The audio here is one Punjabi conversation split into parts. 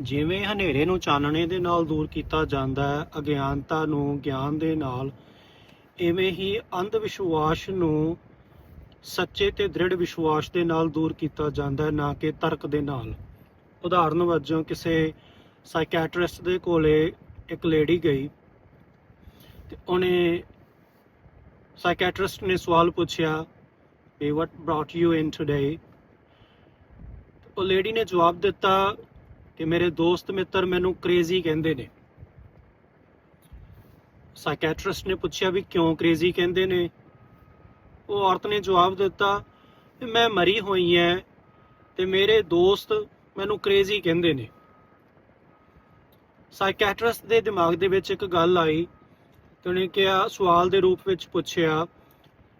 ਜਿਵੇਂ ਹਨੇਰੇ ਨੂੰ ਚਾਨਣੇ ਦੇ ਨਾਲ ਦੂਰ ਕੀਤਾ ਜਾਂਦਾ ਹੈ, ਅਗਿਆਨਤਾ ਨੂੰ ਗਿਆਨ ਦੇ ਨਾਲ, ਇਵੇਂ ਹੀ ਅੰਧ ਵਿਸ਼ਵਾਸ ਨੂੰ ਸੱਚੇ ਤੇ ਦ੍ਰਿੜ ਵਿਸ਼ਵਾਸ ਦੇ ਨਾਲ ਦੂਰ ਕੀਤਾ ਜਾਂਦਾ ਹੈ, ਨਾ ਕਿ ਤਰਕ ਦੇ ਨਾਲ। ਉਦਾਹਰਨ ਵਜੋਂ ਕਿਸੇ ਸਾਈਕੈਟ੍ਰਿਸਟ ਦੇ ਕੋਲੇ ਇੱਕ ਲੇਡੀ ਗਈ ਤੇ ਉਹਨੇ ਸਾਈਕੈਟ੍ਰਿਸਟ ਨੇ ਸਵਾਲ ਪੁੱਛਿਆ ਵੀ what brought you in today? ਉਹ ਲੇਡੀ ਨੇ ਜਵਾਬ ਦਿੱਤਾ ਕਿ ਮੇਰੇ ਦੋਸਤ ਮਿੱਤਰ ਮੈਨੂੰ ਕ੍ਰੇਜ਼ੀ ਕਹਿੰਦੇ ਨੇ। ਸਾਈਕੈਟ੍ਰਿਸਟ ਨੇ ਪੁੱਛਿਆ ਵੀ ਕਿਉਂ ਕ੍ਰੇਜ਼ੀ ਕਹਿੰਦੇ ਨੇ। ਉਹ ਔਰਤ ਨੇ ਜਵਾਬ ਦਿੱਤਾ ਕਿ ਮੈਂ ਮਰੀ ਹੋਈ ਐ ਤੇ ਮੇਰੇ ਦੋਸਤ ਮੈਨੂੰ ਕ੍ਰੇਜ਼ੀ ਕਹਿੰਦੇ ਨੇ। ਸਾਈਕੈਟ੍ਰਿਸਟ ਦੇ ਦਿਮਾਗ ਦੇ ਵਿੱਚ ਇੱਕ ਗੱਲ ਆਈ ਤੇ ਉਹਨੇ ਕਿਹਾ, ਸਵਾਲ ਦੇ ਰੂਪ ਵਿੱਚ ਪੁੱਛਿਆ,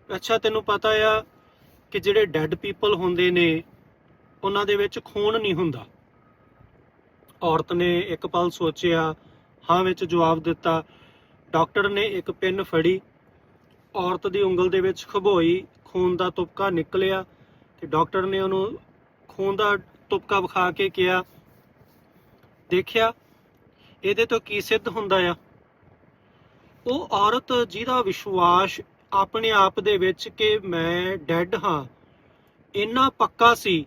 ਅੱਛਾ, ਤੈਨੂੰ ਪਤਾ ਆ ਕਿ ਜਿਹੜੇ ਡੈੱਡ ਪੀਪਲ ਹੁੰਦੇ ਨੇ, ਉਹਨਾਂ ਦੇ ਵਿੱਚ ਖੂਨ ਨਹੀਂ ਹੁੰਦਾ। ਔਰਤ ਨੇ ਇੱਕ ਪਲ ਸੋਚਿਆ, ਹਾਂ ਵਿੱਚ ਜਵਾਬ ਦਿੱਤਾ, ਡਾਕਟਰ ਨੇ ਇੱਕ ਪਿੰਨ ਫੜੀ। ਔਰਤ ਦੀ ਉਂਗਲ ਦੇ ਵਿੱਚ ਖਬੋਈ, ਖੂਨ ਦਾ ਤੁਪਕਾ ਨਿਕਲਿਆ ਤੇ ਡਾਕਟਰ ਨੇ ਉਹਨੂੰ ਖੂਨ ਦਾ ਤੁਪਕਾ ਵਿਖਾ ਕੇ ਕਿਹਾ, ਦੇਖਿਆ, ਇਹਦੇ ਤੋਂ ਕੀ ਸਿੱਧ ਹੁੰਦਾ ਆ? ਉਹ ਔਰਤ ਜਿਹਦਾ ਵਿਸ਼ਵਾਸ ਆਪਣੇ ਆਪ ਦੇ ਵਿੱਚ ਕਿ ਮੈਂ ਡੈੱਡ ਹਾਂ, ਇੰਨਾ ਪੱਕਾ ਸੀ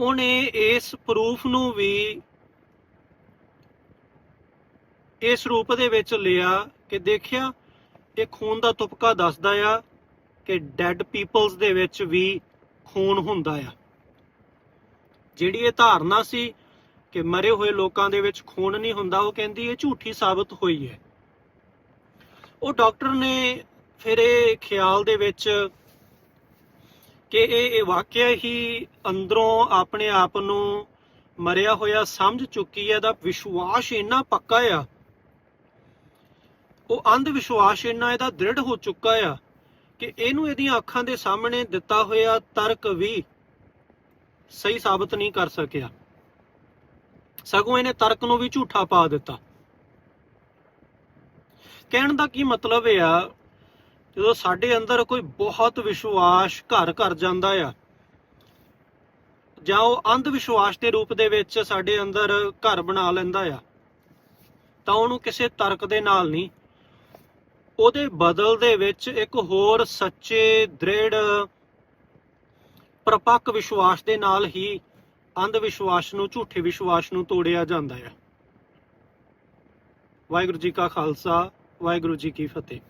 ਉਹਨੇ ਇਸ ਪ੍ਰੂਫ ਨੂੰ ਵੀ ਇਸ ਰੂਪ ਦੇ ਵਿੱਚ ਲਿਆ ਕਿ ਦੇਖਿਆ, ਇਹ ਖੂਨ ਦਾ ਤੁਪਕਾ ਦੱਸਦਾ ਆ ਕਿ ਡੈੱਡ ਪੀਪਲਸ ਦੇ ਵਿੱਚ ਵੀ ਖੂਨ ਹੁੰਦਾ ਆ। ਜਿਹੜੀ ਇਹ ਧਾਰਨਾ ਸੀ ਕਿ ਮਰੇ ਹੋਏ ਲੋਕਾਂ ਦੇ ਵਿੱਚ ਖੂਨ ਨਹੀਂ ਹੁੰਦਾ, ਉਹ ਕਹਿੰਦੀ ਇਹ ਝੂਠੀ ਸਾਬਤ ਹੋਈ ਹੈ। ਉਹ ਡਾਕਟਰ ਨੇ ਫਿਰ ਇਹ ਖਿਆਲ ਦੇ ਵਿੱਚ ਕਿ ਇਹ ਇਹ ਵਾਕਿਆ ਹੀ ਅੰਦਰੋਂ ਆਪਣੇ ਆਪ ਨੂੰ ਮਰਿਆ ਹੋਇਆ ਸਮਝ ਚੁੱਕੀ ਹੈ ਦਾ ਵਿਸ਼ਵਾਸ ਇੰਨਾ ਪੱਕਾ ਆ। ਉਹ ਅੰਧ ਵਿਸ਼ਵਾਸ ਇੰਨਾ ਇਹਦਾ ਦ੍ਰਿੜ ਹੋ ਚੁੱਕਾ ਆ ਕਿ ਇਹਨੂੰ ਇਹਦੀਆਂ ਅੱਖਾਂ ਦੇ ਸਾਹਮਣੇ ਦਿੱਤਾ ਹੋਇਆ ਤਰਕ ਵੀ ਸਹੀ ਸਾਬਤ ਨਹੀਂ ਕਰ ਸਕਿਆ। ਸਗੋਂ ਇਹਨੇ ਤਰਕ ਨੂੰ ਵੀ ਝੂਠਾ ਪਾ ਦਿੱਤਾ। ਕਹਿਣ ਦਾ ਕੀ ਮਤਲਬ ਹੈ ਆ ਜਦੋਂ ਸਾਡੇ ਅੰਦਰ ਕੋਈ ਬਹੁਤ ਵਿਸ਼ਵਾਸ ਘਰ ਘਰ ਜਾਂਦਾ ਆ, ਜਾਂ ਉਹ ਅੰਧ ਵਿਸ਼ਵਾਸ ਦੇ ਰੂਪ ਦੇ ਵਿੱਚ ਸਾਡੇ ਅੰਦਰ ਘਰ ਬਣਾ ਲੈਂਦਾ ਆ, ਤਾਂ ਉਹਨੂੰ ਕਿਸੇ ਤਰਕ ਦੇ ਨਾਲ ਨਹੀਂ, ਉਹਦੇ ਬਦਲ ਦੇ ਵਿੱਚ ਇੱਕ ਹੋਰ ਸੱਚੇ, ਦ੍ਰਿੜ, ਪ੍ਰਪੱਕ ਵਿਸ਼ਵਾਸ ਦੇ ਨਾਲ ਹੀ ਅੰਧ ਵਿਸ਼ਵਾਸ ਨੂੰ, ਝੂਠੇ ਵਿਸ਼ਵਾਸ ਨੂੰ ਤੋੜਿਆ ਜਾਂਦਾ ਹੈ ਵਾਹਿਗੁਰੂ ਜੀ ਕਾ ਖਾਲਸਾ, ਵਾਹਿਗੁਰੂ ਜੀ ਕੀ ਫਤਿਹ।